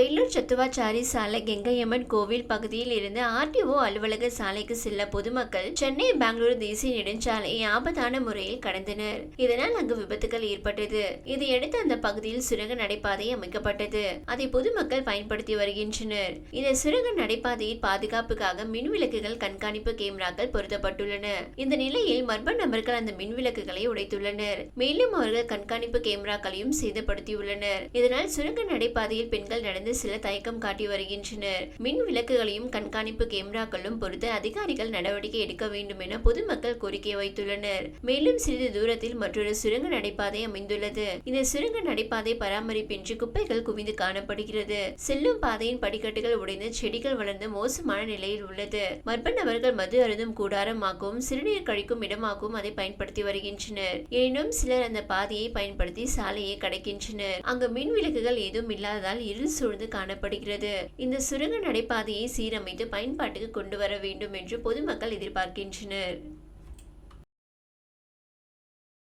வெள்ளூர் சத்துவாச்சாரி சாலை கெங்கையம்மன் கோவில் பகுதியில் இருந்து ஆர்டிஓ அலுவலக சாலைக்கு செல்ல பொதுமக்கள் சென்னை பெங்களூரு தேசிய நெடுஞ்சாலையை ஆபத்தான முறையில் கடந்தனர். இதனால் அங்கு விபத்துகள் ஏற்பட்டது. இதையடுத்து அந்த பகுதியில் சுரங்க நடைபாதை அமைக்கப்பட்டது. அதை பொதுமக்கள் பயன்படுத்தி வருகின்றனர். இந்த சுரங்க நடைபாதையில் பாதுகாப்புக்காக மின்விளக்குகள் கண்காணிப்பு கேமராக்கள் பொருத்தப்பட்டுள்ளன. இந்த நிலையில் மர்ம நபர்கள் அந்த மின்விளக்குகளை உடைத்துள்ளனர். மேலும் அவர்கள் கண்காணிப்பு கேமராக்களையும் சேதப்படுத்தியுள்ளனர். இதனால் சுரங்க நடைபாதையில் பெண்கள் நடந்து சில தயக்கம் காட்டி வருகின்றனர். மின் விளக்குகளையும் கண்காணிப்பு கேமராக்களும் பொறுத்து அதிகாரிகள் நடவடிக்கை எடுக்க வேண்டும் என பொதுமக்கள் கோரிக்கை வைத்துள்ளனர். மேலும் சிறிது தூரத்தில் மற்றொரு சுரங்க நடைபாதை அமைந்துள்ளது. இந்த சுரங்க நடைபாதை பராமரிப்பின்றி குப்பைகள் குவிந்து காணப்படுகிறது. செல்லும் பாதையின் படிக்கட்டுகள் உடைந்து செடிகள் வளர்ந்து மோசமான நிலையில் உள்ளது. மர்ம நபர்கள் மது அருந்தும் கூடாரமாகவும் சிறுநீர் கழிக்கும் இடமாகவும் அதை பயன்படுத்தி வருகின்றனர். எனினும் சிலர் அந்த பாதையை பயன்படுத்தி சாலையை கடக்கின்றனர். அங்கு மின் விளக்குகள் ஏதும் இல்லாததால் இருள் சூழ்ந்து காணப்படுகிறது. இந்த சுரங்க நடைபாதையை சீரமைத்து பயன்பாட்டுக்கு கொண்டு வர வேண்டும் என்று பொதுமக்கள் எதிர்பார்க்கின்றனர்.